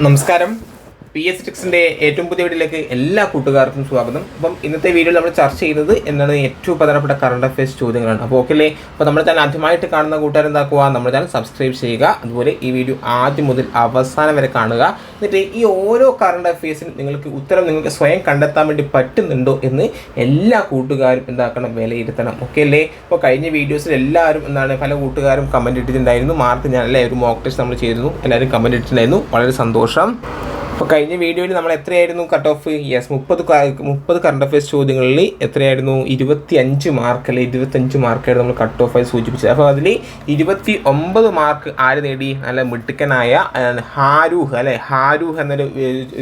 നമസ്കാരം. P S സിക്സിന്റെ ഏറ്റവും പുതിയ വീഡിയോയിലേക്ക് എല്ലാ കൂട്ടുകാർക്കും സ്വാഗതം. അപ്പം ഇന്നത്തെ വീഡിയോയിൽ നമ്മൾ ചർച്ച ചെയ്യുന്നത് എന്താണ് ഏറ്റവും പ്രധാനപ്പെട്ട കറണ്ട് അഫയേഴ്സ് ചോദ്യങ്ങളാണ്. അപ്പോൾ ഓക്കെ അല്ലേ? അപ്പോൾ നമ്മുടെ ചാനൽ ആദ്യമായിട്ട് കാണുന്ന കൂട്ടുകാർ എന്താക്കുക? നമ്മുടെ ചാനൽ സബ്സ്ക്രൈബ് ചെയ്യുക. അതുപോലെ ഈ വീഡിയോ ആദ്യം മുതൽ അവസാനം വരെ കാണുക. എന്നിട്ട് ഈ ഓരോ കറണ്ട് അഫയേഴ്സിനും നിങ്ങൾക്ക് ഉത്തരം നിങ്ങൾക്ക് സ്വയം കണ്ടെത്താൻ വേണ്ടി പറ്റുന്നുണ്ടോ എന്ന് എല്ലാ കൂട്ടുകാരും എന്താക്കണം? വിലയിരുത്തണം. ഓക്കെ അല്ലേ? അപ്പോൾ കഴിഞ്ഞ വീഡിയോസിൽ എല്ലാവരും എന്താണ് പല കൂട്ടുകാരും കമന്റ് ഇട്ടിട്ടുണ്ടായിരുന്നു. മാർക്ക് ഞാൻ അല്ലേ ഒരു മോക്ക് ടെസ്റ്റ് നമ്മൾ ചെയ്തിരുന്നു. എല്ലാവരും കമന്റ് ഇട്ടിട്ടുണ്ടായിരുന്നു. വളരെ സന്തോഷം. അപ്പോൾ കഴിഞ്ഞ വീഡിയോയിൽ നമ്മൾ എത്രയായിരുന്നു കട്ട് ഓഫ് യെസ് മുപ്പത് മുപ്പത് കറണ്ട് അഫയേഴ്സ് ചോദ്യങ്ങളിൽ എത്രയായിരുന്നു? ഇരുപത്തി അഞ്ച് മാർക്ക് അല്ലെ ഇരുപത്തഞ്ച് മാർക്കായിരുന്നു നമ്മൾ കട്ട് ഓഫായി സൂചിപ്പിച്ചത്. അപ്പോൾ അതിൽ ഇരുപത്തി ഒമ്പത് മാർക്ക് ആര് നേടി? നല്ല മിടുക്കനായ ആ, ഹാരൂഹ് അല്ലെ ഹാരൂഹ് എന്നൊരു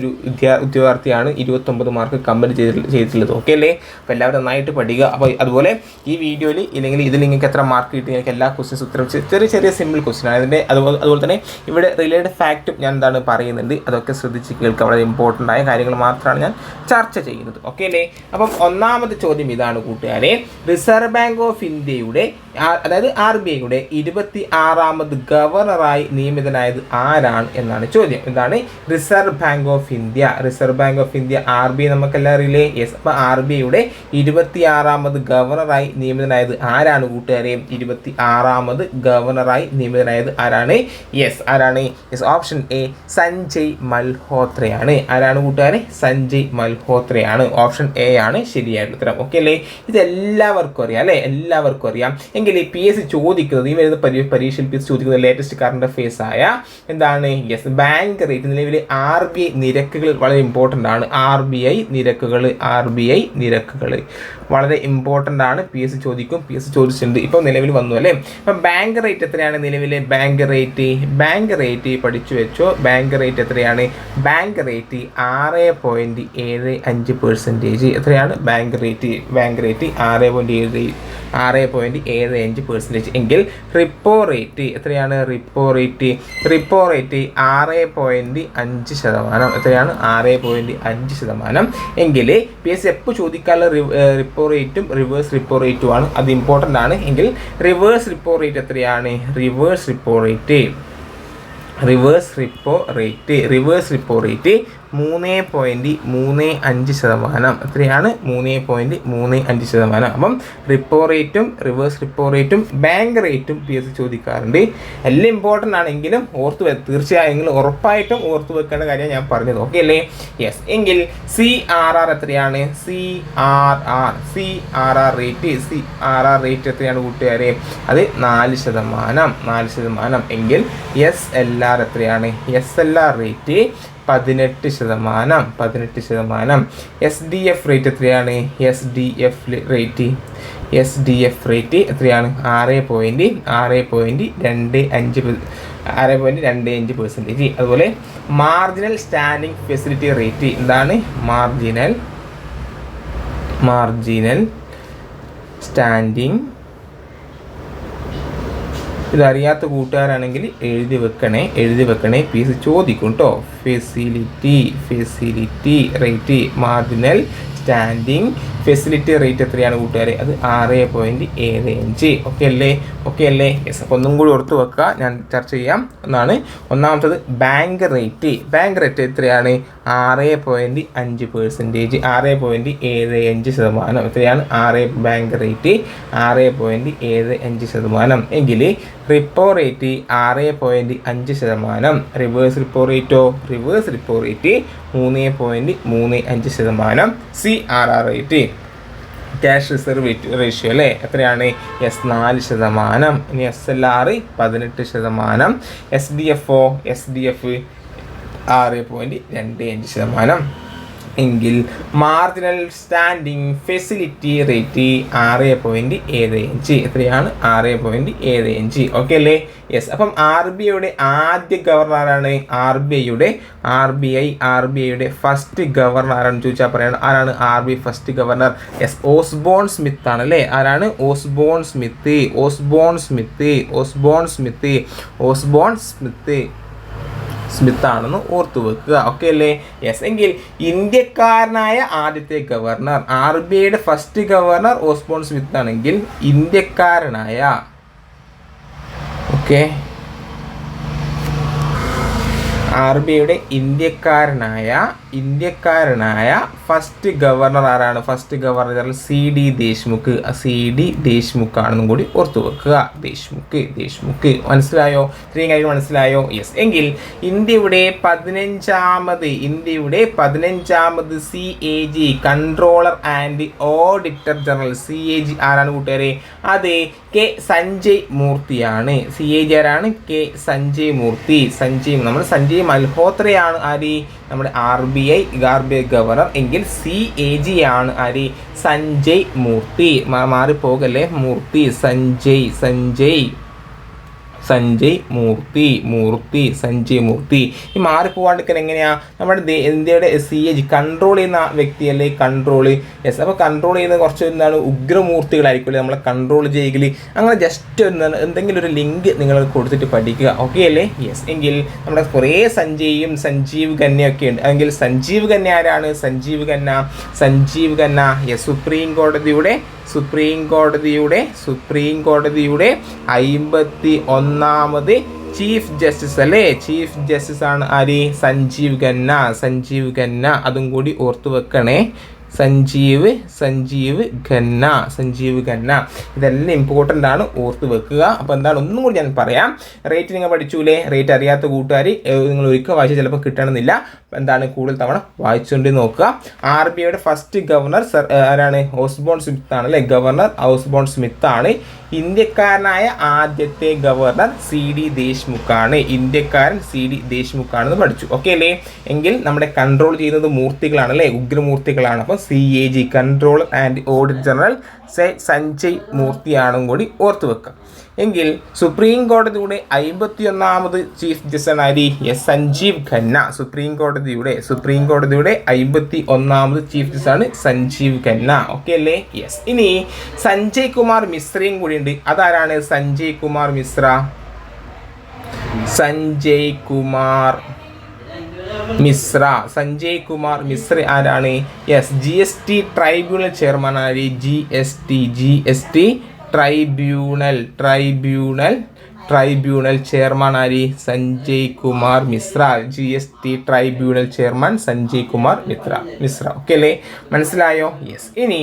ഒരു വിദ്യാ ഉദ്യോഗാർത്ഥിയാണ് ഇരുപത്തൊമ്പത് മാർക്ക് കമ്പനി ചെയ്തിട്ടുള്ളത്. ഓക്കെ അല്ലേ? അപ്പോൾ എല്ലാവരും നന്നായിട്ട് പഠിക്കുക അപ്പോൾ അതുപോലെ ഈ വീഡിയോയിൽ ഇല്ലെങ്കിൽ ഇതിൽ നിങ്ങൾക്ക് എത്ര മാർക്ക് കിട്ടി? നിങ്ങൾക്ക് എല്ലാ ക്വസ്റ്റ്യൻസ് ഉത്തരം ചെറിയ ചെറിയ സിമ്പിൾ ക്വസ്റ്റ്യൻ ആണ്. അതിന്റെ അതുപോലെ അതുപോലെ തന്നെ ഇവിടെ റിലേറ്റഡ് ഫാക്റ്റും ഞാൻ എന്താണ് പറയുന്നുണ്ട്. അതൊക്കെ ശ്രദ്ധിച്ച് കേൾക്കുക വളരെ ഇമ്പോർട്ടന്റ് ആയ കാര്യങ്ങൾ മാത്രമാണ് ഞാൻ ചർച്ച ചെയ്യുന്നത്. ഓക്കെ അല്ലേ? അപ്പം ഒന്നാമത്തെ ചോദ്യം ഇതാണ് കൂട്ടുകാരെ. റിസർവ് ബാങ്ക് ഓഫ് ഇന്ത്യയുടെ അതായത് ആർ ബി ഐയുടെ ഇരുപത്തി ആറാമത് ഗവർണറായി നിയമിതനായത് ആരാണ് എന്നാണ് ചോദ്യം. ഇതാണ് Reserve Bank of India. Reserve Bank of India R B I നമുക്കെല്ലാം അറിയില്ലേ? യെസ് അപ്പോൾ ആർ ബി ഐയുടെ ഇരുപത്തി ആറാമത് ഗവർണറായി നിയമിതനായത് ആരാണ് കൂട്ടുകാരെ? ഇരുപത്തി ആറാമത് ഗവർണറായി നിയമിതനായത് ആരാണ്? യെസ് ആരാണ്? യെസ് ഓപ്ഷൻ എ സഞ്ജയ് മൽഹോത്രയാണ്. ആരാണ് കൂട്ടുകാരെ? സഞ്ജയ് മൽഹോത്രയാണ്. ഓപ്ഷൻ എ ആണ് ശരിയായിട്ടുള്ള ഉത്തരം ഓക്കെ അല്ലേ? ഇത് എല്ലാവർക്കും അറിയാം അല്ലേ? എല്ലാവർക്കും അറിയാം. എങ്കിൽ ഈ പി എസ് സി ചോദിക്കുന്നത് ഈ വരുന്ന പരി പരീക്ഷയിൽ പി എസ് ചോദിക്കുന്നത് ലേറ്റസ്റ്റ് കറണ്ട് അഫയേഴ്സ് ആയ എന്താണ്? യെസ് ബാങ്ക് റേറ്റ് നിലവിൽ ആർ ബി ഐ നിരക്കുകൾ വളരെ ഇമ്പോർട്ടന്റ് ആണ്. ആർ ബി ഐ നിരക്കുകൾ ആർ ബി ഐ നിരക്കുകൾ. വളരെ ഇമ്പോർട്ടന്റ് ആണ്. പി എസ് സി ചോദിക്കും പി എസ് സി ചോദിച്ചിട്ടുണ്ട്. ഇപ്പോൾ നിലവിൽ വന്നു അല്ലേ? അപ്പം ബാങ്ക് റേറ്റ് എത്രയാണ് നിലവിലെ ബാങ്ക് റേറ്റ് ബാങ്ക് റേറ്റ് പഠിച്ചു വെച്ചോ. ബാങ്ക് റേറ്റ് എത്രയാണ്? ബാങ്ക് റേറ്റ് ആറ് പോയിന്റ് ഏഴ് അഞ്ച് പെർസെന്റേജ് എത്രയാണ്? ബാങ്ക് റേറ്റ് ബാങ്ക് റേറ്റ് ആറ് പോയിന്റ് ഏഴ് ആറ് പോയിന്റ് ഏഴ് അഞ്ച് പെർസെന്റേജ് എങ്കിൽ റിപ്പോ റേറ്റ് എത്രയാണ്? റിപ്പോ റേറ്റ് റിപ്പോ റേറ്റ് ആറ് പോയിന്റ് അഞ്ച് ശതമാനം. എത്രയാണ്? ആറ് പോയിന്റ് അഞ്ച് ശതമാനം. എങ്കിൽ പി എസ് എപ്പോൾ ചോദിക്കാനുള്ള റിപ്പോ റേറ്റും റിവേഴ്സ് റിപ്പോ റേറ്റും ആണ്. അത് ഇമ്പോർട്ടന്റ് ആണ്. എങ്കിൽ റിവേഴ്സ് റിപ്പോ റേറ്റ് എത്രയാണ്? Reverse repo rate reverse repo rate reverse repo rate മൂന്ന് പോയിന്റ് മൂന്ന് അഞ്ച് ശതമാനം. എത്രയാണ്? മൂന്ന് പോയിന്റ് മൂന്ന് അഞ്ച് ശതമാനം. അപ്പം റിപ്പോ റേറ്റും റിവേഴ്സ് റിപ്പോ റേറ്റും ബാങ്ക് റേറ്റും പി എസ് ചോദിക്കാറുണ്ട്. എല്ലാം ഇമ്പോർട്ടന്റ് ആണെങ്കിലും ഓർത്ത് വെ തീർച്ചയായും ഉറപ്പായിട്ടും ഓർത്ത് വെക്കേണ്ട കാര്യം ഞാൻ പറഞ്ഞത്. ഓക്കെ അല്ലേ? യെസ് എങ്കിൽ സി ആർ ആർ എത്രയാണ്? C R R C R R rate C R R rate എത്രയാണ് കൂട്ടുകാരെ? അത് നാല് ശതമാനം. നാല് ശതമാനം. എങ്കിൽ എസ് എൽ ആർ എത്രയാണ്? എസ് എൽ ആർ റേറ്റ് പതിനെട്ട് ശതമാനം പതിനെട്ട് ശതമാനം. എസ് ഡി എഫ് റേറ്റ് എത്രയാണ്? S D F rate S D F rate എത്രയാണ്? ആറ് പോയിന്റ് ആറ് പോയിന്റ് രണ്ട് അഞ്ച് ആറ് പോയിന്റ് രണ്ട് അഞ്ച് പെർസെന്റേജ് അതുപോലെ മാർജിനൽ സ്റ്റാൻഡിംഗ് ഫെസിലിറ്റി റേറ്റ് എന്താണ്? മാർജിനൽ മാർജിനൽ സ്റ്റാൻഡിംഗ് ഇതറിയാത്ത കൂട്ടുകാരാണെങ്കിൽ എഴുതി വെക്കണേ എഴുതി വെക്കണേ പീസ് ചോദിക്കും കേട്ടോ facility facility rate marginal standing facility rate എത്രയാണ് കൂട്ടുകാരെ? അത് ആറ് പോയിന്റ് ഏഴ് അഞ്ച്. ഓക്കെ അല്ലേ? ഓക്കെ അല്ലേ? യെസ് അപ്പോൾ ഒന്നും കൂടി ഓർത്ത് വെക്കുക. ഞാൻ ചർച്ച ചെയ്യാം. എന്നാണ് ഒന്നാമത്തത് ബാങ്ക് റേറ്റ് ബാങ്ക് റേറ്റ് എത്രയാണ്? ആറ് പോയിന്റ് അഞ്ച് പെർസെന്റേജ് ആറ് പോയിന്റ് ഏഴ് അഞ്ച് ശതമാനം. ഇത്രയാണ് ആറ് ബാങ്ക് റേറ്റ് ആറ് പോയിന്റ് ഏഴ് അഞ്ച് ശതമാനം. എങ്കിൽ റിപ്പോ റേറ്റ് ആറ് പോയിന്റ് അഞ്ച് ശതമാനം. റിവേഴ്സ് റിപ്പോ റേറ്റോ റിവേഴ്സ് റിപ്പോ റേറ്റ് മൂന്ന് പോയിന്റ് മൂന്ന് അഞ്ച് ശതമാനം. C R R rate cash reserve ratio അല്ലേ? എത്രയാണ്? എസ് നാല് ശതമാനം. ഇനി എസ് എൽ ആർ പതിനെട്ട് ശതമാനം. എസ് ഡി എഫ് ഒ എസ് ഡി എഫ് ആറ് പോയിന്റ് രണ്ട് അഞ്ച് ശതമാനം. എങ്കിൽ മാർജിനൽ സ്റ്റാൻഡിംഗ് ഫെസിലിറ്റി റേറ്റ് ആറ് പോയിന്റ് ഏഴ് അഞ്ച്. എത്രയാണ്? ആറ് പോയിന്റ് ഏഴ് അഞ്ച്. ഓക്കെ അല്ലേ? യെസ് അപ്പം ആർ ബി ഐയുടെ ആദ്യ ഗവർണർ ആരാണ്? ആർ ബി ഐയുടെ R B I R B ഐയുടെ ഫസ്റ്റ് ഗവർണർ ആരാണെന്ന് ചോദിച്ചാൽ പറയണം. ആരാണ് R B first governor yes Osborne Smith ആണ് അല്ലേ? ആരാണ്? Osborne Smith Osborne Smith Osborne Smith Osborne Smith Smith ആണെന്ന് ഓർത്തു വെക്കുക ഓക്കെ അല്ലേ? യെസ് എങ്കിൽ ഇന്ത്യക്കാരനായ ആദ്യത്തെ ഗവർണർ ആർ ബി ഐയുടെ ഫസ്റ്റ് ഗവർണർ ഓസ്ബോൺ സ്മിത്ത് ആണെങ്കിൽ ഇന്ത്യക്കാരനായ ഓക്കെ ആർ ബി ഐയുടെ ഇന്ത്യക്കാരനായ ഇന്ത്യക്കാരനായ ഫസ്റ്റ് ഗവർണർ ആരാണ്? First governor C D Deshmukh. C D Deshmukh ആണെന്നും കൂടി ഓർത്തു വെക്കുക. ദേശ്മുഖ് ദേശ്മുഖ്. മനസ്സിലായോ? ഇത്രയും കാര്യം മനസ്സിലായോ? യെസ് എങ്കിൽ ഇന്ത്യയുടെ പതിനഞ്ചാമത് ഇന്ത്യയുടെ പതിനഞ്ചാമത് C A G controller and auditor general C A G ആരാണ് കൂട്ടുകാരെ? അത് കെ സഞ്ജയ് മൂർത്തിയാണ്. സി എ ജി ആരാണ്? കെ സഞ്ജയ് മൂർത്തി. സഞ്ജയ് നമ്മൾ സഞ്ജയ് മൽഹോത്രയാണ് ആര്? നമ്മുടെ R B I R B I governor. എങ്കിൽ സി എ ജി ആണ് ആര്? സഞ്ജയ് മൂർത്തി. മാറിപ്പോകല്ലേ? മൂർത്തി. സഞ്ജയ് സഞ്ജയ്. സഞ്ജയ് മൂർത്തി മൂർത്തി സഞ്ജയ് മൂർത്തി. ഈ മാറിപ്പോവാണ്ടിരിക്കാൻ എങ്ങനെയാണ് നമ്മുടെ ഇന്ത്യയുടെ സി എ ജി കൺട്രോൾ ചെയ്യുന്ന വ്യക്തിയല്ലേ കൺട്രോൾ യെസ് അപ്പോൾ കൺട്രോൾ ചെയ്യുന്ന കുറച്ച് എന്താണ്? ഉഗ്രമൂർത്തികളായിരിക്കും നമ്മളെ കൺട്രോൾ ചെയ്യൽ അങ്ങനെ ജസ്റ്റ് എന്താണ് എന്തെങ്കിലും ഒരു ലിങ്ക് നിങ്ങൾ കൊടുത്തിട്ട് പഠിക്കുക. ഓക്കെ അല്ലേ? യെസ് എങ്കിൽ നമ്മുടെ കുറേ സഞ്ജയും സഞ്ജീവ് ഖന്നയൊക്കെ ഉണ്ട്. അല്ലെങ്കിൽ സഞ്ജീവ് ഖന്ന ആരാണ്? സഞ്ജീവ് ഖന്ന സഞ്ജീവ് ഖന്ന. യെസ് സുപ്രീം കോടതിയുടെ സുപ്രീം കോടതിയുടെ സുപ്രീം കോടതിയുടെ അയിമ്പത്തി ഒന്നാമത് ചീഫ് ജസ്റ്റിസ് അല്ലേ? ചീഫ് ജസ്റ്റിസ് ആണ് ആര്? സഞ്ജീവ് ഖന്ന. സഞ്ജീവ് ഖന്ന. അതും കൂടി ഓർത്തു വെക്കണേ. സഞ്ജീവ് സഞ്ജീവ് ഖന്ന സഞ്ജീവ് ഖന്ന. ഇതെല്ലാം ഇമ്പോർട്ടന്റ് ആണ്. ഓർത്ത് വെക്കുക. അപ്പോൾ എന്താണ്? ഒന്നും കൂടി ഞാൻ പറയാം. റേറ്റ് നിങ്ങൾ പഠിച്ചൂലേ? റേറ്റ് അറിയാത്ത കൂട്ടുകാർ നിങ്ങൾ ഒരിക്കൽ വായിച്ചാൽ ചിലപ്പോൾ കിട്ടണമെന്നില്ല. എന്താണ്? കൂടുതൽ തവണ വായിച്ചുകൊണ്ട് നോക്കുക. ആർ ബി ഐയുടെ ഫസ്റ്റ് ഗവർണർ സർ ആരാണ്? ഓസ്ബോൺ സ്മിത്ത് ആണ് അല്ലേ? ഗവർണർ ഓസ്ബോൺ സ്മിത്ത് ആണ്. ഇന്ത്യക്കാരനായ ആദ്യത്തെ ഗവർണർ സി ഡി ദേശ്മുഖാണ് ഇന്ത്യക്കാരൻ സി ഡി ദേശ്മുഖാണെന്ന് പഠിച്ചു. ഓക്കെ അല്ലേ? എങ്കിൽ നമ്മുടെ കൺട്രോൾ ചെയ്യുന്നത് മൂർത്തികളാണ് അല്ലേ? ഉഗ്രമൂർത്തികളാണ്. അപ്പോൾ C A G control and audit general സെ സഞ്ജയ് മൂർത്തിയാണും കൂടി ഓർത്തു വെക്കുക എങ്കിൽ സുപ്രീം കോടതിയുടെ അമ്പത്തിയൊന്നാമത് ചീഫ് ജസ്റ്റിസായി എസ് സഞ്ജീവ് ഖന്ന സുപ്രീം കോടതിയുടെ സുപ്രീം കോടതിയുടെ അമ്പത്തി ഒന്നാമത് ചീഫ് ജസ്റ്റിസ് ആണ് സഞ്ജീവ് ഖന്ന. ഓക്കെ അല്ലേ? യെസ് ഇനി സഞ്ജയ് കുമാർ മിശ്രയും കൂടി ഉണ്ട്. അതാരാണ് സഞ്ജയ് കുമാർ മിശ്ര? സഞ്ജയ് കുമാർ മിശ്ര സഞ്ജയ് കുമാർ മിശ്ര ആരാണ്? Yes G S T tribunal chairman ആര്? G S T G S T tribunal tribunal tribunal chairman ആര്? Sanjay Kumar Mishra. G S T tribunal chairman Sanjay Kumar Mitra Mishra. Okay അല്ലേ? മനസ്സിലായോ? യെസ് ഇനി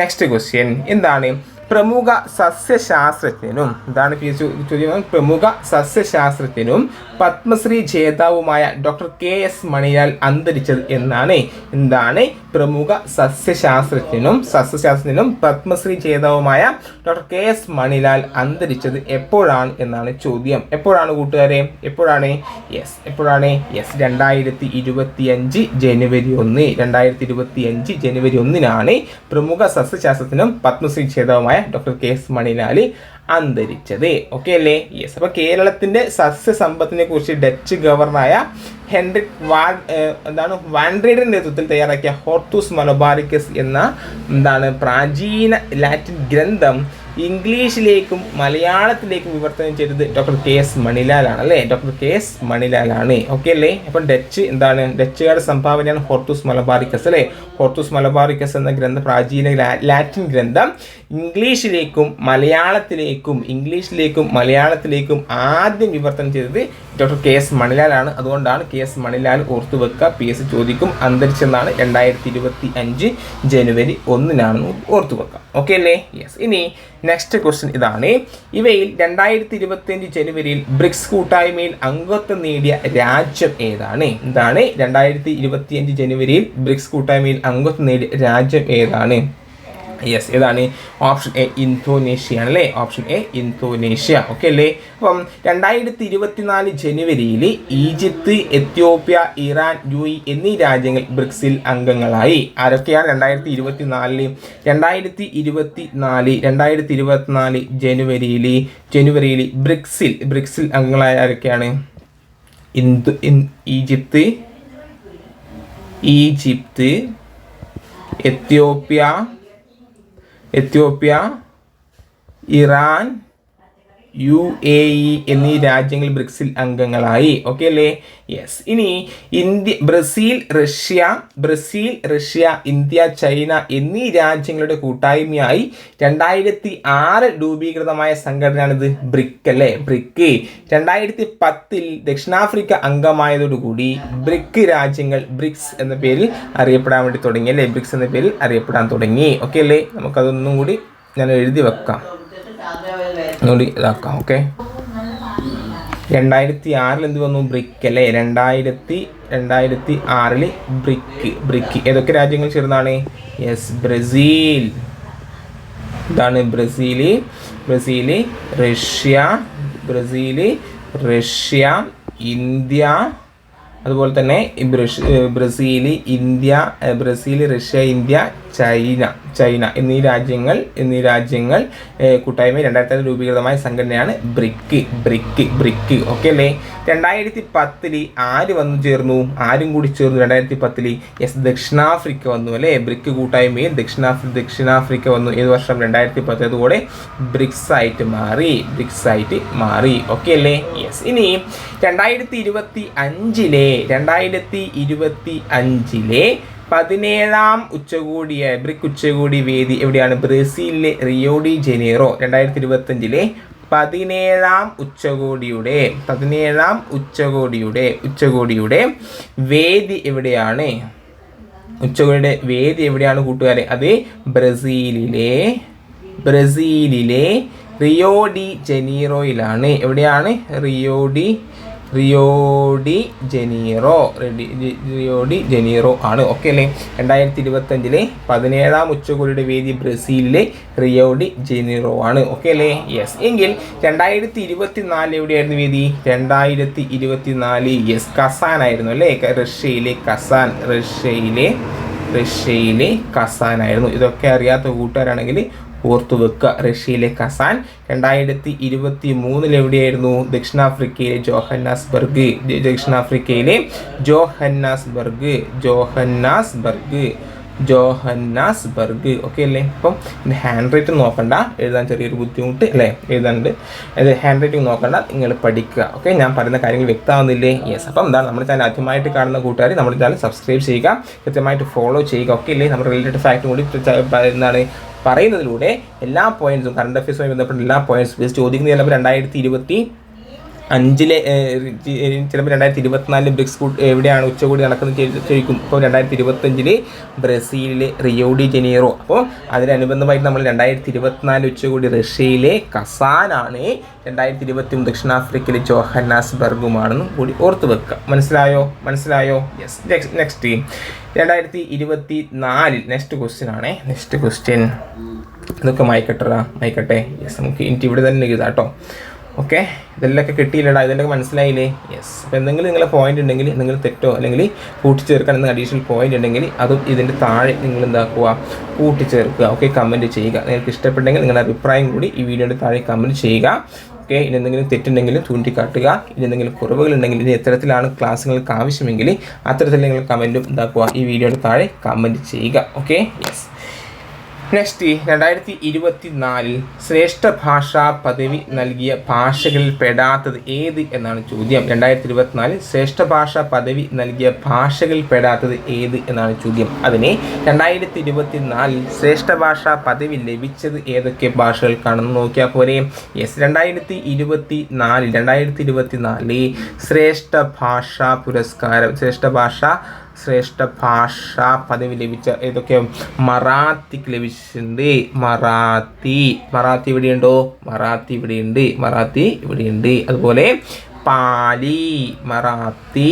നെക്സ്റ്റ് ക്വസ്റ്റ്യൻ എന്താണ്? പ്രമുഖ സസ്യശാസ്ത്രജ്ഞനും ഇതാണ് P H ചോദ്യം. പ്രമുഖ സസ്യശാസ്ത്രജ്ഞനും പത്മശ്രീ ജേതാവുമായ ഡോക്ടർ കെ എസ് മണിയാൽ അന്തരിച്ചത് എന്നാണ്. എന്താണ്? പ്രമുഖ സസ്യശാസ്ത്രജ്ഞനും സസ്യശാസ്ത്രജ്ഞനും പത്മശ്രീ ജേതാവുമായ ഡോക്ടർ കെ എസ് മണിലാൽ അന്തരിച്ചത് എപ്പോഴാണ് എന്നാണ് ചോദ്യം. എപ്പോഴാണ് കൂട്ടുകാരെ? എപ്പോഴാണ്? യെസ്. എപ്പോഴാണ്? യെസ്. രണ്ടായിരത്തി ഇരുപത്തി അഞ്ച് ജനുവരി ഒന്ന്. രണ്ടായിരത്തി ഇരുപത്തി അഞ്ച് ജനുവരി ഒന്നിനാണ് പ്രമുഖ സസ്യശാസ്ത്രജ്ഞനും പത്മശ്രീ ജേതാവുമായ ഡോക്ടർ കെ എസ് മണിലാലി അന്തരിച്ചത്. ഓക്കെ അല്ലേ? യെസ് അപ്പോൾ കേരളത്തിന്റെ സസ്യസമ്പത്തിനെ കുറിച്ച് ഡച്ച് ഗവർണറായ ഹെൻറിക് വാൻ എന്താണ് വാൻഡ്രീഡിന്റെ നേതൃത്വത്തിൽ തയ്യാറാക്കിയ ഹോർത്തൂസ് മലബാറിക്കസ് എന്ന എന്താണ് പ്രാചീന ലാറ്റിൻ ഗ്രന്ഥം ഇംഗ്ലീഷിലേക്കും മലയാളത്തിലേക്കും വിവർത്തനം ചെയ്തത് ഡോക്ടർ കെ എസ് മണിലാലാണ് അല്ലേ? ഡോക്ടർ കെ എസ് മണിലാലാണ്. ഓക്കെ അല്ലേ? അപ്പം ഡച്ച് എന്താണ്? ഡച്ചുകാരുടെ സംഭാവനയാണ് ഹോർത്തൂസ് മലബാറിക്കസ് അല്ലേ? ഹോർത്തൂസ് മലബാറിക്കസ് എന്ന ഗ്രന്ഥ പ്രാചീന ലാറ്റിൻ ഗ്രന്ഥം ഇംഗ്ലീഷിലേക്കും മലയാളത്തിലേക്കും ഇംഗ്ലീഷിലേക്കും മലയാളത്തിലേക്കും ആദ്യം വിവർത്തനം ചെയ്തത് ഡോക്ടർ കെ എസ് മണിലാലാണ്. അതുകൊണ്ടാണ് കെ എസ് മണിലാൽ ഓർത്തു വെക്കുക. പി എസ് ചോദിക്കും. അന്തരിച്ചെന്നാണ് രണ്ടായിരത്തി ഇരുപത്തി അഞ്ച് ജനുവരി ഒന്നിനാണെന്ന് ഓർത്തു വെക്കാം ഓക്കെ അല്ലേ? യെസ് ഇനി നെക്സ്റ്റ് ക്വസ്റ്റ്യൻ ഇതാണ്. ഇവയിൽ രണ്ടായിരത്തി ഇരുപത്തി അഞ്ച് ജനുവരിയിൽ ബ്രിക്സ് കൂട്ടായ്മയിൽ അംഗത്വം നേടിയ രാജ്യം ഏതാണ്? എന്താണ്? രണ്ടായിരത്തി ഇരുപത്തി അഞ്ച് ജനുവരിയിൽ ബ്രിക്സ് കൂട്ടായ്മയിൽ അംഗത്വം നേടിയ രാജ്യം ഏതാണ്? യെസ് ഏതാണ് ഓപ്ഷൻ എ ഇന്തോനേഷ്യ ആണല്ലേ ഓപ്ഷൻ എ ഇന്തോനേഷ്യ ഓക്കെ അല്ലേ അപ്പം രണ്ടായിരത്തി ഇരുപത്തിനാല് ജനുവരിയിൽ Egypt Ethiopia Iran U E എന്നീ രാജ്യങ്ങൾ ബ്രിക്സിൽ അംഗങ്ങളായി. ആരൊക്കെയാണ് രണ്ടായിരത്തി ഇരുപത്തിനാലിൽ രണ്ടായിരത്തി ഇരുപത്തി നാല് രണ്ടായിരത്തി ഇരുപത്തിനാല് ജനുവരിയിൽ ജനുവരിയിൽ ബ്രിക്സിൽ ബ്രിക്സിൽ അംഗങ്ങളായ ആരൊക്കെയാണ്? Egypt Egypt Ethiopia Ethiopia Iran U A E എന്നീ രാജ്യങ്ങൾ ബ്രിക്സിൽ അംഗങ്ങളായി. ഓക്കെ അല്ലേ? യെസ് ഇനി India Brazil Russia Brazil Russia India China എന്നീ രാജ്യങ്ങളുടെ കൂട്ടായ്മയായി രണ്ടായിരത്തി ആറ് രൂപീകൃതമായ സംഘടനയാണിത് ബ്രിക്ക് അല്ലേ? ബ്രിക്ക്. രണ്ടായിരത്തി പത്തിൽ ദക്ഷിണാഫ്രിക്ക അംഗമായതോടുകൂടി ബ്രിക്ക് രാജ്യങ്ങൾ ബ്രിക്സ് എന്ന പേരിൽ അറിയപ്പെടാൻ വേണ്ടി തുടങ്ങി അല്ലേ? ബ്രിക്സ് എന്ന പേരിൽ അറിയപ്പെടാൻ തുടങ്ങി. ഓക്കെ അല്ലേ? നമുക്കതൊന്നും കൂടി ഞാൻ എഴുതി വെക്കാം. ഒന്നുകൂടി ഇതാക്കാം ഓക്കെ രണ്ടായിരത്തി ആറിൽ എന്ത് വന്നു? ബ്രിക്ക് അല്ലേ? രണ്ടായിരത്തി രണ്ടായിരത്തി ആറിൽ ബ്രിക്ക് ബ്രിക്ക്. ഏതൊക്കെ രാജ്യങ്ങൾ ചേർന്നാണ്? Yes Brazil. ഇതാണ് Brazil Brazil Russia Brazil Russia India അതുപോലെ തന്നെ Brazil India Brazil Russia India China China എന്നീ രാജ്യങ്ങൾ എന്നീ രാജ്യങ്ങൾ കൂട്ടായ്മ രണ്ടായിരത്തി രൂപീകൃതമായ സംഘടനയാണ് ബ്രിക്ക് ബ്രിക്ക് ബ്രിക്ക്. ഓക്കെ അല്ലേ? രണ്ടായിരത്തി പത്തിൽ ആര് വന്നു ചേർന്നു? ആരും കൂടി ചേർന്നു രണ്ടായിരത്തി പത്തിൽ യെസ് ദക്ഷിണാഫ്രിക്ക വന്നു അല്ലേ? ബ്രിക്ക് കൂട്ടായ്മയിൽ ദക്ഷിണാഫ്രി ദക്ഷിണാഫ്രിക്ക വന്നു. ഏത് വർഷം? രണ്ടായിരത്തി പത്ത് ബ്രിക്സ് ആയിട്ട് മാറി ബ്രിക്സ് ആയിട്ട് മാറി. ഓക്കെ അല്ലേ? യെസ് ഇനി രണ്ടായിരത്തി ഇരുപത്തി അഞ്ചിലെ രണ്ടായിരത്തി ഇരുപത്തി അഞ്ചിലെ പതിനേഴാം ഉച്ചകോടിയ ബ്രിക് ഉച്ചകോടി വേദി എവിടെയാണ്? ബ്രസീലിലെ റിയോഡി ജനീറോ. രണ്ടായിരത്തി ഇരുപത്തഞ്ചിലെ പതിനേഴാം ഉച്ചകോടിയുടെ പതിനേഴാം ഉച്ചകോടിയുടെ ഉച്ചകോടിയുടെ വേദി എവിടെയാണ്? ഉച്ചകോടിയുടെ വേദി എവിടെയാണ് കൂട്ടുകാരെ? അത് ബ്രസീലിലെ ബ്രസീലിലെ റിയോ ഡി ജനീറോയിലാണ്. എവിടെയാണ്? Rio de Rio de Janeiro ready Rio de Janeiro ആണ്. ഓക്കെ അല്ലേ? രണ്ടായിരത്തി ഇരുപത്തഞ്ചിലെ പതിനേഴാം ഉച്ചകോടിയുടെ വേദി ബ്രസീലിലെ റിയോഡി ജനീറോ ആണ്. ഓക്കെ അല്ലേ? യെസ് എങ്കിൽ രണ്ടായിരത്തി ഇരുപത്തി നാല് എവിടെയായിരുന്നു വേദി? രണ്ടായിരത്തി ഇരുപത്തി നാല് യെസ് കസാൻ ആയിരുന്നു അല്ലേ? റഷ്യയിലെ കസാൻ റഷ്യയിലെ റഷ്യയിലെ കസാൻ ആയിരുന്നു. ഇതൊക്കെ അറിയാത്ത കൂട്ടുകാരാണെങ്കിൽ ഓർത്തു വെക്കുക റഷ്യയിലെ കസാൻ രണ്ടായിരത്തി ഇരുപത്തി മൂന്നിൽ എവിടെയായിരുന്നു? ദക്ഷിണാഫ്രിക്കയിലെ ജോഹന്നാസ്ബർഗ് ദക്ഷിണാഫ്രിക്കയിലെ ജോഹന്നാസ്ബർഗ് ജോഹന്നാസ്ബർഗ് ജോഹന്നാസ്ബർഗ്. ഓക്കെ അല്ലേ? അപ്പം ഇത് ഹാൻഡ് റൈറ്റിംഗ് നോക്കണ്ട. എഴുതാൻ ചെറിയൊരു ബുദ്ധിമുട്ട് അല്ലേ? എഴുതാനുണ്ട്. അത് ഹാൻഡ് റൈറ്റിംഗ് നോക്കണ്ട. നിങ്ങൾ പഠിക്കുക. ഓക്കെ ഞാൻ പറയുന്ന കാര്യങ്ങൾ വ്യക്തമാവുന്നില്ലേ? യെസ് അപ്പം എന്താണ് നമ്മുടെ ചാനൽ ആദ്യമായിട്ട് കാണുന്ന കൂട്ടുകാർ നമ്മുടെ ചാനൽ സബ്സ്ക്രൈബ് ചെയ്യുക. കൃത്യമായിട്ട് ഫോളോ ചെയ്യുക. ഓക്കെ അല്ലേ? നമ്മുടെ റിലേറ്റഡ് ഫാക്റ്റും കൂടി എന്താണ്? പറയുന്നതിലൂടെ എല്ലാ പോയിന്റ്സും കറണ്ട് അഫയേഴ്സുമായി ബന്ധപ്പെട്ട എല്ലാ പോയിന്റ്സും ചിലപ്പോൾ രണ്ടായിരത്തി ഇരുപത്തി അഞ്ചിലെ ചിലപ്പോൾ രണ്ടായിരത്തി ഇരുപത്തിനാലിൽ ബ്രിക്സ് കൂട്ട് എവിടെയാണ് ഉച്ചകൂടി നടക്കുന്നത് ചോദിക്കും ഇപ്പോൾ രണ്ടായിരത്തി ഇരുപത്തഞ്ചിൽ ബ്രസീലിലെ റിയോഡി ജനീറോ. അപ്പോൾ അതിനനുബന്ധമായിട്ട് നമ്മൾ രണ്ടായിരത്തി ഇരുപത്തിനാല് ഉച്ചകോടി റഷ്യയിലെ കസാനാണ്. രണ്ടായിരത്തി ഇരുപത്തി മൂന്ന് ദക്ഷിണാഫ്രിക്കയിലെ ജോഹന്നാസ് ബർഗുമാണെന്നും കൂടി ഓർത്ത് വെക്കുക. മനസ്സിലായോ? മനസ്സിലായോ? യെസ് നെക്സ്റ്റ് രണ്ടായിരത്തി ഇരുപത്തി നാലിൽ നെക്സ്റ്റ് ക്വസ്റ്റ്യൻ ആണേ. നെക്സ്റ്റ് ക്വസ്റ്റ്യൻ ഇതൊക്കെ മയക്കട്ടറാ മയക്കട്ടെ. യെസ് നമുക്ക് എനിക്ക് ഇവിടെ തന്നെ എഴുതാം കേട്ടോ. ഓക്കെ? ഇതെല്ലാം കിട്ടിയില്ലടാ ഇതിന്റെ മനസ്സിലായില്ലേ? യെസ് അപ്പോൾ എന്തെങ്കിലും നിങ്ങളെ പോയിന്റ് ഉണ്ടെങ്കിൽ നിങ്ങൾ തെറ്റോ അല്ലെങ്കിൽ കൂട്ടിച്ചേർക്കാൻ എന്തെങ്കിലും അഡീഷണൽ പോയിന്റ് ഉണ്ടെങ്കിൽ അതും ഇതിന്റെ താഴെ നിങ്ങൾ എന്താക്കുക? കൂട്ടിച്ചേർക്കുക. ഓക്കെ കമന്റ് ചെയ്യുക. നിങ്ങൾക്ക് ഇഷ്ടപ്പെട്ടെങ്കിൽ നിങ്ങളുടെ അഭിപ്രായം കൂടി ഈ വീഡിയോയുടെ താഴെ കമന്റ് ചെയ്യുക. ഓക്കെ ഇനി എന്തെങ്കിലും തെറ്റുണ്ടെങ്കിൽ ചൂണ്ടിക്കാട്ടുക. ഇനി എന്തെങ്കിലും കുറവുകളുണ്ടെങ്കിൽ ഇനി എത്തരത്തിലാണ് ക്ലാസ്സുകൾക്ക് ആവശ്യമെങ്കിൽ അത്തരത്തിൽ നിങ്ങൾ കമന്റും എന്താക്കുക? ഈ വീഡിയോയുടെ താഴെ കമന്റ് ചെയ്യുക. ഓക്കെ? യെസ് നെക്സ്റ്റ് രണ്ടായിരത്തി ഇരുപത്തി നാലിൽ ശ്രേഷ്ഠ ഭാഷാ പദവി നൽകിയ ഭാഷകളിൽ പെടാത്തത് ഏത് എന്നാണ് ചോദ്യം. രണ്ടായിരത്തി ഇരുപത്തിനാലിൽ ശ്രേഷ്ഠ ഭാഷാ പദവി നൽകിയ ഭാഷകളിൽ പെടാത്തത് ഏത് എന്നാണ് ചോദ്യം. അതിനെ രണ്ടായിരത്തി ഇരുപത്തി നാലിൽ ശ്രേഷ്ഠ ഭാഷാ പദവി ലഭിച്ചത് ഏതൊക്കെ ഭാഷകൾക്കാണെന്ന് നോക്കിയാൽ പോരെ. യെസ് രണ്ടായിരത്തി ഇരുപത്തി നാലിൽ രണ്ടായിരത്തി ഇരുപത്തി നാലിൽ ശ്രേഷ്ഠ ഭാഷാ പുരസ്കാരം ശ്രേഷ്ഠ ഭാഷ ശ്രേഷ്ഠ ഭാഷാ പദവി ലഭിച്ച ഏതൊക്കെ മറാത്തിക്ക് ലഭിച്ചിട്ടുണ്ട് മറാത്തി മറാത്തി ഇവിടെയുണ്ടോ മറാത്തി ഇവിടെയുണ്ട് മറാത്തി ഇവിടെയുണ്ട് അതുപോലെ പാലി മറാത്തി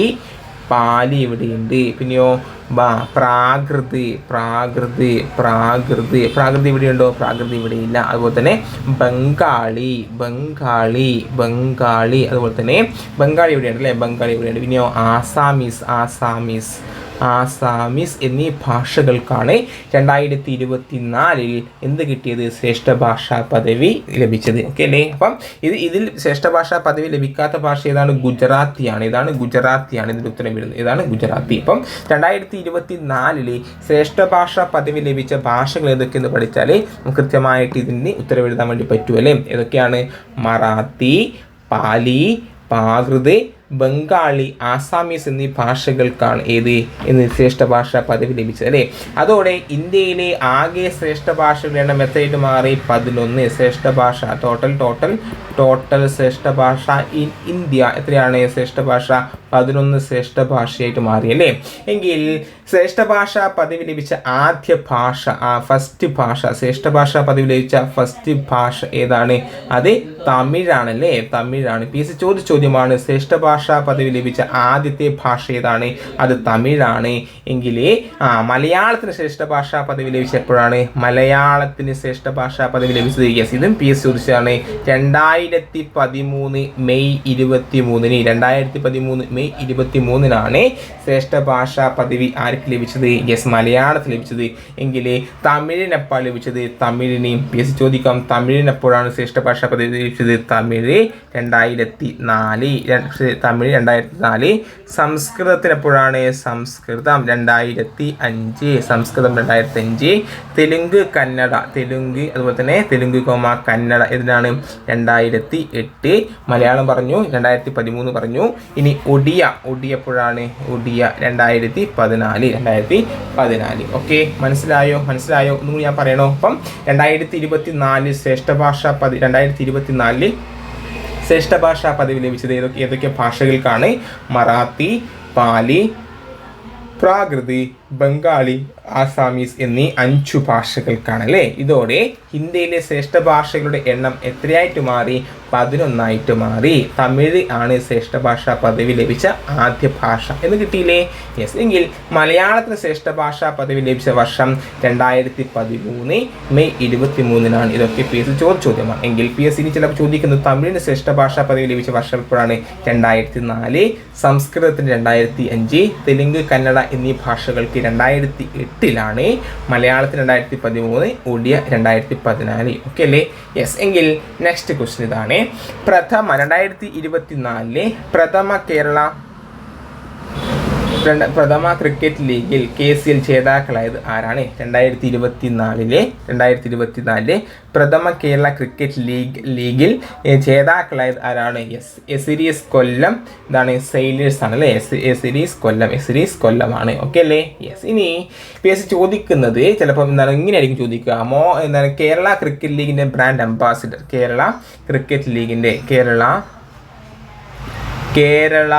പാലി ഇവിടെയുണ്ട്. പിന്നെയോ ബാ പ്രാകൃതി പ്രാകൃതി പ്രാകൃതി. പ്രാകൃതി ഇവിടെയുണ്ടോ? പ്രാകൃതി ഇല്ല അതുപോലെ തന്നെ ബംഗാളി ബംഗാളി ബംഗാളി. അതുപോലെ തന്നെ ബംഗാളി ഇവിടെയുണ്ട് അല്ലേ? ബംഗാളി ഇവിടെയുണ്ട്. പിന്നെയോ ആസാമീസ് ആസാമീസ്. ആസാമീസ് എന്നീ ഭാഷകൾക്കാണ് രണ്ടായിരത്തി ഇരുപത്തി നാലിൽ എന്ത് കിട്ടിയത്? ശ്രേഷ്ഠ ഭാഷാ പദവി ലഭിച്ചത്. ഓക്കെ അല്ലേ? അപ്പം ഇത് ഇതിൽ ശ്രേഷ്ഠ ഭാഷാ പദവി ലഭിക്കാത്ത ഭാഷ ഏതാണ്? ഗുജറാത്തിയാണ്. ഇതാണ് ഗുജറാത്തിയാണ് ഇതിന്റെ ഉത്തരം വരുന്നത്. ഇതാണ് ഗുജറാത്തി. അപ്പം രണ്ടായിരത്തി ഇരുപത്തി നാലിൽ ശ്രേഷ്ഠ ഭാഷാ പദവി ലഭിച്ച ഭാഷകൾ ഏതൊക്കെയെന്ന് പഠിച്ചാൽ കൃത്യമായിട്ട് ഇതിന് ഉത്തരം എഴുതാൻ വേണ്ടി പറ്റുമല്ലേ ഏതൊക്കെയാണ്? മറാത്തി പാലി പ്രാകൃത് ബംഗാളി ആസാമീസ് എന്നീ ഭാഷകൾക്കാണ് ഏത് എന്ന് ശ്രേഷ്ഠ ഭാഷ പദവി ലഭിച്ചത് അല്ലേ? അതോടെ ഇന്ത്യയിലെ ആകെ ശ്രേഷ്ഠ ഭാഷകളുടെ എണ്ണം എത്രയായിട്ട് മാറി? പതിനൊന്ന് ശ്രേഷ്ഠ ഭാഷ ടോട്ടൽ ടോട്ടൽ ടോട്ടൽ ശ്രേഷ്ഠ ഭാഷ ഇൻ ഇന്ത്യ. എത്രയാണ്? ശ്രേഷ്ഠ ഭാഷ പതിനൊന്ന് ശ്രേഷ്ഠ ഭാഷയായിട്ട് മാറി അല്ലേ? എങ്കിൽ ശ്രേഷ്ഠ ഭാഷ പദവി ലഭിച്ച ആദ്യ ഭാഷ ആ ഫസ്റ്റ് ഭാഷ ശ്രേഷ്ഠ ഭാഷ പദവി ലഭിച്ച ഫസ്റ്റ് ഭാഷ ഏതാണ്? അത് തമിഴാണല്ലേ? തമിഴാണ്. പി എസ് ചോദ്യ ചോദ്യമാണ്. ശ്രേഷ്ഠ ഭാഷാ പദവി ലഭിച്ച ആദ്യത്തെ ഭാഷ ഏതാണ്? അത് തമിഴാണ്. എങ്കിൽ ആ മലയാളത്തിന് ശ്രേഷ്ഠ ഭാഷാ പദവി ലഭിച്ചപ്പോഴാണ് മലയാളത്തിന് ശ്രേഷ്ഠ ഭാഷാ പദവി ലഭിച്ചത്. യെസ് ഇതും പി എസ് ചോദിച്ചതാണ്. രണ്ടായിരത്തി പതിമൂന്ന് മെയ് ഇരുപത്തി മൂന്നിന് രണ്ടായിരത്തി പതിമൂന്ന് മെയ് ഇരുപത്തി മൂന്നിനാണ് ശ്രേഷ്ഠ ഭാഷാ പദവി ആർക്ക് ലഭിച്ചത് യെസ് മലയാളത്തിൽ ലഭിച്ചത് എങ്കിൽ തമിഴിനെപ്പോൾ ലഭിച്ചത് തമിഴിനെയും പി എസ് ചോദിക്കാം തമിഴിനെപ്പോഴാണ് ശ്രേഷ്ഠ ഭാഷാ പദവി ലഭിച്ചത്? തമിഴ് രണ്ടായിരത്തി നാല് തമിഴ് രണ്ടായിരത്തി നാല് സംസ്കൃതത്തിനെപ്പോഴാണ് സംസ്കൃതം രണ്ടായിരത്തി അഞ്ച് സംസ്കൃതം രണ്ടായിരത്തി അഞ്ച് തെലുങ്ക് കന്നഡ. തെലുങ്ക് അതുപോലെ തന്നെ തെലുങ്ക് കോമ കന്നഡ ഇതിനാണ് രണ്ടായിരത്തി എട്ട് മലയാളം പറഞ്ഞു രണ്ടായിരത്തി പതിമൂന്ന് പറഞ്ഞു. ഇനി ഒഡിയ ഒഡിയ എപ്പോഴാണ് ഒഡിയ രണ്ടായിരത്തി പതിനാല് രണ്ടായിരത്തി പതിനാല്. ഓക്കെ മനസ്സിലായോ? മനസ്സിലായോ? ഒന്നും കൂടി ഞാൻ പറയണോ? അപ്പം രണ്ടായിരത്തി ഇരുപത്തി നാല് ശ്രേഷ്ഠ ഭാഷ പതി രണ്ടായിരത്തി ഇരുപത്തി നാലിൽ ശ്രേഷ്ഠ ഭാഷാ പദവി ലഭിച്ചത് ഏതൊക്കെ ഏതൊക്കെ ഭാഷകൾക്കാണ്? മറാത്തി പാലി പ്രാകൃതി ബംഗാളി ആസാമീസ് എന്നീ അഞ്ചു ഭാഷകൾക്കാണ് അല്ലേ ഇതോടെ ഇന്ത്യയിലെ ശ്രേഷ്ഠ ഭാഷകളുടെ എണ്ണം എത്രയായിട്ട് മാറി? പതിനൊന്നായിട്ട് മാറി. തമിഴ് ആണ് ശ്രേഷ്ഠ ഭാഷാ പദവി ലഭിച്ച ആദ്യ ഭാഷ എന്ന് കിട്ടിയില്ലേ? യെസ്. എങ്കിൽ മലയാളത്തിന് ശ്രേഷ്ഠ ഭാഷാ പദവി ലഭിച്ച വർഷം രണ്ടായിരത്തി പതിമൂന്ന് മെയ് ഇരുപത്തി മൂന്നിനാണ് ഇതൊക്കെ പി എസ് സി ചോദ്യ ചോദ്യമാണ്. എങ്കിൽ പി എസ് ഇനി ചിലപ്പോൾ ചോദിക്കുന്നത് തമിഴിന് ശ്രേഷ്ഠ ഭാഷാ പദവി ലഭിച്ച വർഷം എപ്പോഴാണ്? രണ്ടായിരത്തി നാല് സംസ്കൃതത്തിന് രണ്ടായിരത്തി അഞ്ച് തെലുങ്ക് കന്നഡ എന്നീ ഭാഷകൾക്ക് രണ്ടായിരത്തി എട്ടിലാണ് മലയാളത്തിൽ രണ്ടായിരത്തി പതിമൂന്ന് ഒഡിയ രണ്ടായിരത്തി പതിനാല് ഓക്കെ അല്ലേ? യെസ് എങ്കിൽ നെക്സ്റ്റ് ക്വസ്റ്റ്യൻ ഇതാണ്. പ്രഥമ രണ്ടായിരത്തി ഇരുപത്തി നാലിലെ പ്രഥമ കേരള പ്രഥമ ക്രിക്കറ്റ് ലീഗിൽ കെ സി എൽ ജേതാക്കളായത് ആരാണ്? രണ്ടായിരത്തി ഇരുപത്തി നാലിലെ രണ്ടായിരത്തി ഇരുപത്തി നാലിലെ പ്രഥമ കേരള ക്രിക്കറ്റ് ലീഗ് ലീഗിൽ ജേതാക്കളായത് ആരാണ്? എസ് എസിരീസ് കൊല്ലം. ഇതാണ് സെയിലേഴ്സ് ആണ് അല്ലേ എസ് എസിരീസ് കൊല്ലം. എസിരീസ് കൊല്ലമാണ്. ഓക്കെ അല്ലേ? യെസ് ഇനി പി എസ് ചോദിക്കുന്നത് ചിലപ്പോൾ എന്താണ് ഇങ്ങനെയായിരിക്കും ചോദിക്കുക. മോ എന്താണ് കേരള ക്രിക്കറ്റ് ലീഗിന്റെ ബ്രാൻഡ് അംബാസിഡർ കേരള ക്രിക്കറ്റ് ലീഗിന്റെ കേരള കേരള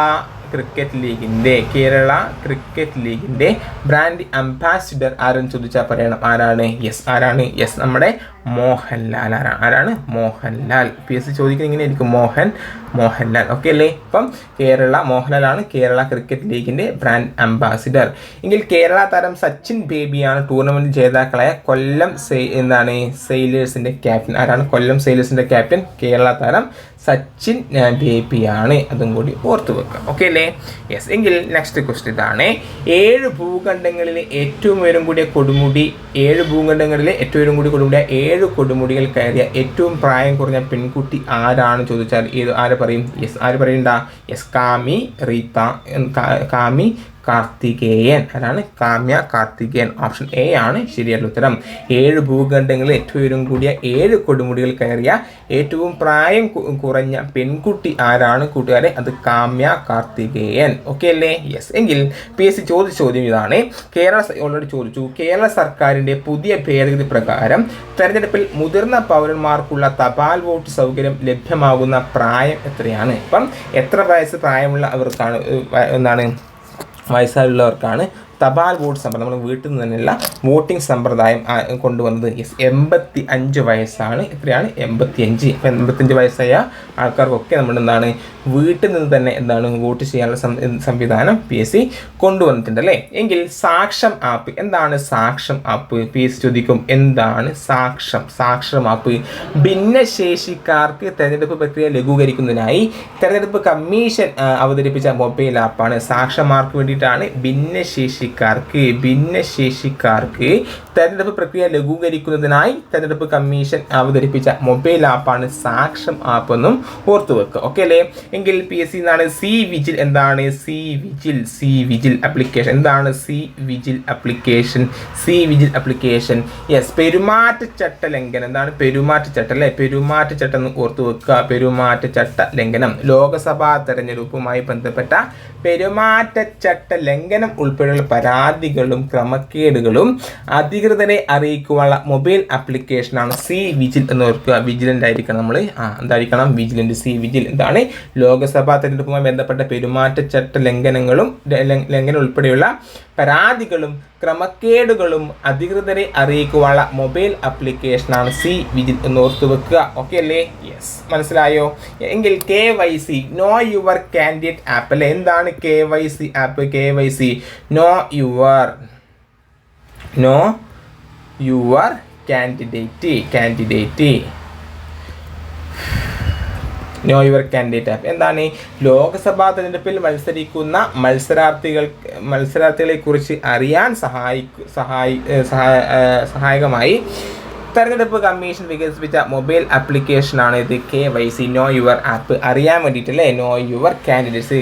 ക്രിക്കറ്റ് ലീഗിന്റെ കേരള ക്രിക്കറ്റ് ലീഗിന്റെ ബ്രാൻഡ് അംബാസിഡർ ആരെന്ന് ചോദിച്ചാൽ പറയണം. ആരാണ്? യെസ് ആരാണ്? യെസ് നമ്മുടെ മോഹൻലാൽ. ആരാണ് ആരാണ്? മോഹൻലാൽ. പി എസ് സി ചോദിക്കുന്നത് ഇങ്ങനെയായിരിക്കും. മോഹൻ മോഹൻലാൽ. ഓക്കെ അല്ലേ? ഇപ്പം കേരള മോഹൻലാലാണ് കേരള ക്രിക്കറ്റ് ലീഗിന്റെ ബ്രാൻഡ് അംബാസിഡർ എങ്കിൽ കേരള താരം സച്ചിൻ ബേബിയാണ് ടൂർണമെന്റ് ജേതാക്കളായ കൊല്ലം സെ എന്താണ്? സെയിലേഴ്സിന്റെ ക്യാപ്റ്റൻ ആരാണ്? കൊല്ലം സെയിലേഴ്സിന്റെ ക്യാപ്റ്റൻ കേരള താരം സച്ചിൻ ആണ്. അതും കൂടി ഓർത്തു വെക്കുക ഓക്കെ അല്ലേ? യെസ് എങ്കിൽ നെക്സ്റ്റ് ക്വസ്റ്റ്യൻ ഇതാണ്. ഏഴ് ഭൂഖണ്ഡങ്ങളിൽ ഏറ്റവും ഉയരം കൂടിയ കൊടുമുടി ഏഴ് ഭൂഖണ്ഡങ്ങളിൽ ഏറ്റവും ഉയരം കൂടിയ കൊടുമുടിയ ഏഴ് കൊടുമുടികൾ കയറിയ ഏറ്റവും പ്രായം കുറഞ്ഞ പെൺകുട്ടി ആരാണ് ചോദിച്ചാൽ ഏത് ആരെ പറയും? യെസ് ആര് പറയണ്ട? യെസ് കാമി റീത്ത കാമി കാർത്തികേയൻ. അതാണ് കാമ്യ കാർത്തികേയൻ. ഓപ്ഷൻ എ ആണ് ശരിയായിട്ടുള്ള ഉത്തരം ഏഴ് ഭൂഖണ്ഡങ്ങളിൽ ഏറ്റവും ഉയരം കൂടിയ ഏഴ് കൊടുമുടികൾ കയറിയ ഏറ്റവും പ്രായം കുറഞ്ഞ പെൺകുട്ടി ആരാണ് കൂട്ടുകാരെ? അത് കാമ്യ കാർത്തികേയൻ. ഓക്കെ അല്ലേ? യെസ് എങ്കിൽ പി എസ് സി ചോദിച്ച ചോദ്യം ഇതാണ്. കേരള ഓൾറെഡി ചോദിച്ചു. കേരള സർക്കാരിന്റെ പുതിയ ഭേദഗതി പ്രകാരം തെരഞ്ഞെടുപ്പിൽ മുതിർന്ന പൗരന്മാർക്കുള്ള തപാൽ വോട്ട് സൗകര്യം ലഭ്യമാകുന്ന പ്രായം എത്രയാണ്? ഇപ്പം എത്ര വയസ്സ് പ്രായമുള്ള അവർക്കാണ് എന്താണ്? വയസ്സായുള്ളവർക്കാണ് തപാൽ വോട്ട് സമ്പ്രദായം നമ്മൾ വീട്ടിൽ നിന്ന് തന്നെയുള്ള വോട്ടിംഗ് സമ്പ്രദായം കൊണ്ടുവന്നത് യെസ് എൺപത്തി അഞ്ച് വയസ്സാണ്. എത്രയാണ് എൺപത്തി അഞ്ച് അപ്പം എൺപത്തഞ്ച് വയസ്സായ ആൾക്കാർക്കൊക്കെ നമ്മൾ എന്താണ് വീട്ടിൽ നിന്ന് തന്നെ എന്താണ് വോട്ട് ചെയ്യാനുള്ള സംവിധാനം പി എസ് സി കൊണ്ടുവന്നിട്ടുണ്ട് അല്ലേ? എങ്കിൽ സാക്ഷം ആപ്പ് എന്താണ് സാക്ഷം ആപ്പ്? പി എസ് ചോദിക്കും എന്താണ് സാക്ഷം? സാക്ഷം ആപ്പ് ഭിന്നശേഷിക്കാർക്ക് തെരഞ്ഞെടുപ്പ് പ്രക്രിയ ലഘൂകരിക്കുന്നതിനായി തെരഞ്ഞെടുപ്പ് കമ്മീഷൻ അവതരിപ്പിച്ച മൊബൈൽ ആപ്പാണ്. സാക്ഷമാർക്ക് വേണ്ടിയിട്ടാണ്? ഭിന്നശേഷിക്കാർക്ക് ഭിന്നശേഷിക്കാർക്ക് ഭിന്നശേഷിക്കാർക്ക് തെരഞ്ഞെടുപ്പ് പ്രക്രിയ ലഘൂകരിക്കുന്നതിനായി തെരഞ്ഞെടുപ്പ് കമ്മീഷൻ അവതരിപ്പിച്ച മൊബൈൽ ആപ്പാണ് സാക്ഷം ആപ്പ് എന്നും ഓർത്തു വെക്കുക. ഓക്കെ അല്ലേ? എങ്കിൽ പി എസ് സി എന്നാണ് സി വിജിൽ എന്താണ്? C vigil C vigil application എന്താണ് C vigil application C vigil application yes പെരുമാറ്റച്ചട്ട ലംഘനം എന്താണ് പെരുമാറ്റച്ചട്ടം അല്ലേ? പെരുമാറ്റച്ചട്ടം എന്ന് ഓർത്തു വെക്കുക. പെരുമാറ്റച്ചട്ട ലംഘനം. ലോകസഭാ തെരഞ്ഞെടുപ്പുമായി ബന്ധപ്പെട്ട പെരുമാറ്റച്ചട്ട ലംഘനം ഉൾപ്പെടെയുള്ള പരാതികളും ക്രമക്കേടുകളും അധികൃതരെ അറിയിക്കുവാനുള്ള മൊബൈൽ ആപ്ലിക്കേഷനാണ് സി വിജിൽ എന്ന് ഓർക്കുക. വിജിലന്റ് ആയിരിക്കണം നമ്മൾ എന്തായിരിക്കണം? വിജിലന്റ് സി വിജിൽ എന്താണ്. ലോകസഭാ തെരഞ്ഞെടുപ്പുമായി ബന്ധപ്പെട്ട പെരുമാറ്റച്ചട്ട ലംഘനങ്ങളും ലംഘനം ഉൾപ്പെടെയുള്ള പരാതികളും ക്രമക്കേടുകളും അധികൃതരെ അറിയിക്കുവാനുള്ള മൊബൈൽ ആപ്ലിക്കേഷനാണ് സി വിജിത് എന്ന് ഓർത്തു വെക്കുക. ഓക്കെ അല്ലേ? യെസ് മനസ്സിലായോ? എങ്കിൽ K Y C know your candidate app അല്ലേ? എന്താണ് K Y C app K Y C know your know your candidate candidate know your candidate app എന്താണ്? ലോക്സഭാ തിരഞ്ഞെടുപ്പിൽ മത്സരിക്കുന്ന മത്സരാർത്ഥികൾ കുറിച്ച് അറിയാൻ സഹായി സഹായ സഹായകമായി തെരഞ്ഞെടുപ്പ് കമ്മീഷൻ വികസിപ്പിച്ച മൊബൈൽ ആപ്ലിക്കേഷനാണ് ഇത്. K Y C know your app അറിയാൻ വേണ്ടിയിട്ടല്ലേ? Know your candidates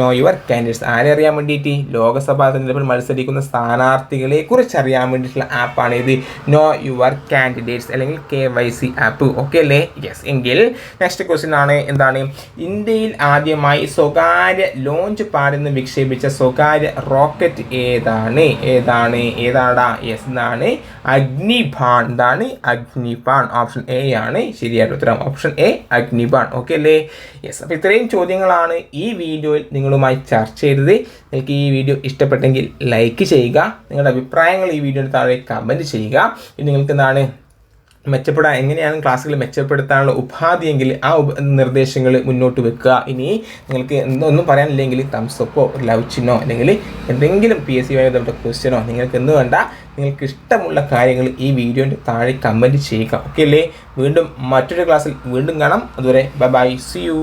know your candidates ആരെ അറിയാൻ വേണ്ടിയിട്ട്? ലോക്സഭാ തെരഞ്ഞെടുപ്പിൽ മത്സരിക്കുന്ന സ്ഥാനാർത്ഥികളെ കുറിച്ച് അറിയാൻ വേണ്ടിയിട്ടുള്ള ആപ്പാണ് ഇത്. നോ യുവർ കാൻഡിഡേറ്റ്സ് അല്ലെങ്കിൽ K Y C app. Okay അല്ലേ? യെസ് എങ്കിൽ നെക്സ്റ്റ് ക്വസ്റ്റ്യൻ ആണ്. എന്താണ്? ഇന്ത്യയിൽ ആദ്യമായി സ്വകാര്യ ലോഞ്ച് പാടുന്ന വിക്ഷേപിച്ച സ്വകാര്യ റോക്കറ്റ് ഏതാണ്? ഏതാണ്? ഏതാടാ? യെസ് എന്നാണ് അഗ്നിഭാണ്ടാണ് അഗ്നിബാൺ ഓപ്ഷൻ എ ആണ്. ശരിയായ ഉത്തരം ഓപ്ഷൻ എ അഗ്നിബാൺ ഓക്കെ അല്ലേ? യെസ് അപ്പോൾ ഇത്രയും ചോദ്യങ്ങളാണ് ഈ വീഡിയോയിൽ നിങ്ങളുമായി ചർച്ച ചെയ്തത്. നിങ്ങൾക്ക് ഈ വീഡിയോ ഇഷ്ടപ്പെട്ടെങ്കിൽ ലൈക്ക് ചെയ്യുക. നിങ്ങളുടെ അഭിപ്രായങ്ങൾ ഈ വീഡിയോയുടെ താഴെ കമന്റ് ചെയ്യുക. നിങ്ങൾക്ക് എന്താണ് മെച്ചപ്പെടാൻ എങ്ങനെയാണ് ക്ലാസ്സുകൾ മെച്ചപ്പെടുത്താനുള്ള ഉപാധിയെങ്കിൽ ആ നിർദ്ദേശങ്ങൾ മുന്നോട്ട് വെക്കുക. ഇനി നിങ്ങൾക്ക് എന്തൊന്നും പറയാനില്ലെങ്കിൽ തംസപ്പോ ലവ് ചിഹ്നോ അല്ലെങ്കിൽ എന്തെങ്കിലും പി എസ് സി ബന്ധപ്പെട്ട ക്വസ്റ്റ്യനോ നിങ്ങൾക്ക് എന്ന് വേണ്ട നിങ്ങൾക്ക് ഇഷ്ടമുള്ള കാര്യങ്ങൾ ഈ വീഡിയോന്റെ താഴെ കമന്റ് ചെയ്യുക. ഓക്കെ അല്ലേ? വീണ്ടും മറ്റൊരു ക്ലാസ്സിൽ വീണ്ടും കാണാം. അതുവരെ ബൈ ബൈ സി യു